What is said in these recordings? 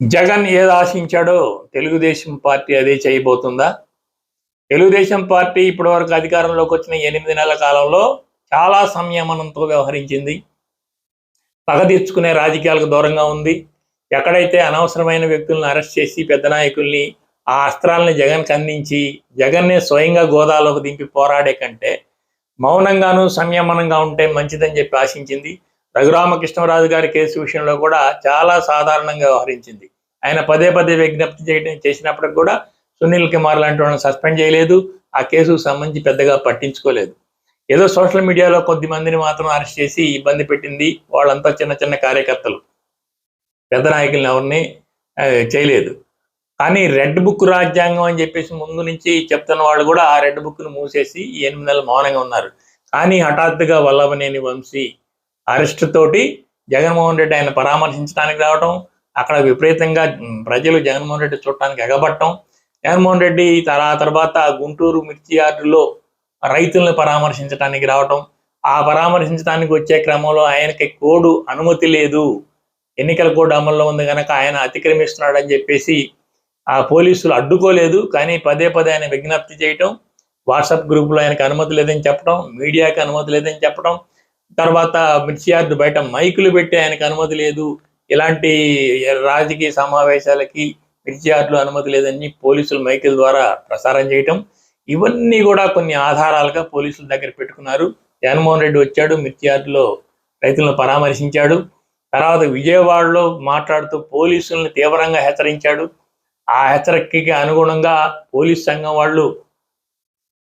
జగన్ ఏది ఆశించాడో తెలుగుదేశం పార్టీ అదే చేయబోతుందా? తెలుగుదేశం పార్టీ ఇప్పటివరకు అధికారంలోకి వచ్చిన ఎనిమిది నెలల కాలంలో చాలా సంయమనంతో వ్యవహరించింది. పగ తీర్చుకునే రాజకీయాలకు దూరంగా ఉంది. ఎక్కడైతే అనవసరమైన వ్యక్తులను అరెస్ట్ చేసి పెద్ద నాయకుల్ని ఆ అస్త్రాలని జగన్కి అందించి జగన్నే స్వయంగా గోదాలోకి దింపి పోరాడే కంటే మౌనంగాను సంయమనంగా ఉంటే మంచిదని చెప్పి ఆశించింది. రఘురామకృష్ణరాజు గారి కేసు విషయంలో కూడా చాలా సాధారణంగా వ్యవహరించింది. ఆయన పదే పదే విజ్ఞప్తి చేయడం చేసినప్పటికి కూడా సునీల్ కుమార్ లాంటి వాళ్ళని సస్పెండ్ చేయలేదు. ఆ కేసుకు సంబంధించి పెద్దగా పట్టించుకోలేదు. ఏదో సోషల్ మీడియాలో కొద్ది మందిని మాత్రం అరెస్ట్ చేసి ఇబ్బంది పెట్టింది. వాళ్ళంతా చిన్న చిన్న కార్యకర్తలు. పెద్ద నాయకులను ఎవరిని చేయలేదు. కానీ రెడ్ బుక్ రాజ్యాంగం అని చెప్పేసి ముందు నుంచి చెప్తున్న వాళ్ళు కూడా ఆ రెడ్ బుక్ను మూసేసి ఎనిమిది నెలలు మౌనంగా ఉన్నారు. కానీ హఠాత్తుగా వల్లభనేని వంశీ అరెస్ట్ తోటి జగన్మోహన్ రెడ్డి ఆయన పరామర్శించడానికి రావటం అక్కడ విపరీతంగా ప్రజలు జగన్మోహన్ రెడ్డి చూడటానికి ఎగబట్టడం జగన్మోహన్ రెడ్డి తర తర్వాత గుంటూరు మిర్చి యార్డులో రైతులను పరామర్శించడానికి రావటం ఆ పరామర్శించడానికి వచ్చే క్రమంలో ఆయనకి కోడు అనుమతి లేదు. ఎన్నికల కోడ్ అమల్లో ఉంది కనుక ఆయన అతిక్రమిస్తున్నాడని చెప్పేసి ఆ పోలీసులు అడ్డుకోలేదు. కానీ పదే పదే ఆయన విజ్ఞప్తి చేయటం వాట్సాప్ గ్రూప్లో ఆయనకు అనుమతి లేదని చెప్పడం మీడియాకి అనుమతి లేదని చెప్పడం తర్వాత మిర్చి యార్డు బయట మైకులు పెట్టి ఆయనకు అనుమతి లేదు. ఇలాంటి రాజకీయ సమావేశాలకి మిర్చి యార్డులో అనుమతి లేదని పోలీసులు మైకుల ద్వారా ప్రసారం చేయటం. ఇవన్నీ కూడా కొన్ని ఆధారాలుగా పోలీసుల దగ్గర పెట్టుకున్నారు. జగన్మోహన్ రెడ్డి వచ్చాడు మిర్చి యార్డులో రైతులను పరామర్శించాడు. తర్వాత విజయవాడలో మాట్లాడుతూ పోలీసులను తీవ్రంగా హెచ్చరించాడు. ఆ హెచ్చరికకి అనుగుణంగా పోలీస్ సంఘం వాళ్ళు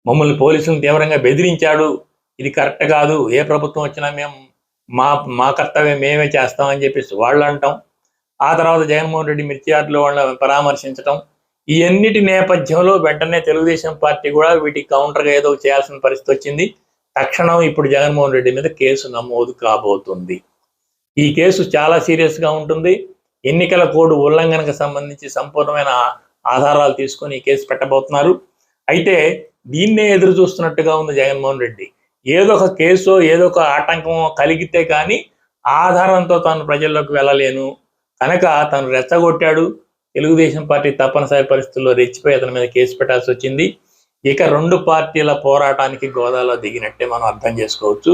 మమ్మల్ని పోలీసులను తీవ్రంగా బెదిరించాడు. ఇది కరెక్ట్ కాదు. ఏ ప్రభుత్వం వచ్చినా మేము మా మా కర్తవ్యం మేమే చేస్తామని చెప్పేసి వాళ్ళు అంటాం. ఆ తర్వాత జగన్మోహన్ రెడ్డి మిర్చియార్లో వాళ్ళని పరామర్శించటం. ఈ నేపథ్యంలో వెంటనే తెలుగుదేశం పార్టీ కూడా వీటికి కౌంటర్గా ఏదో చేయాల్సిన పరిస్థితి వచ్చింది. తక్షణం ఇప్పుడు జగన్మోహన్ రెడ్డి మీద కేసు నమోదు కాబోతుంది. ఈ కేసు చాలా సీరియస్గా ఉంటుంది. ఎన్నికల కోడ్ ఉల్లంఘనకు సంబంధించి సంపూర్ణమైన ఆధారాలు తీసుకొని ఈ కేసు పెట్టబోతున్నారు. అయితే దీన్నే ఎదురు చూస్తున్నట్టుగా ఉంది జగన్మోహన్ రెడ్డి. ఏదో ఒక కేసు ఏదో ఒక ఆటంకం కలిగితే కానీ ఆధారంతో తాను ప్రజల్లోకి వెళ్ళలేను. కనుక తను రెచ్చగొట్టాడు. తెలుగుదేశం పార్టీ తప్పనిసరి పరిస్థితుల్లో రెచ్చిపోయి అతని మీద కేసు పెట్టాల్సి వచ్చింది. ఇక రెండు పార్టీల పోరాటానికి గోదాలో దిగినట్టే మనం అర్థం చేసుకోవచ్చు.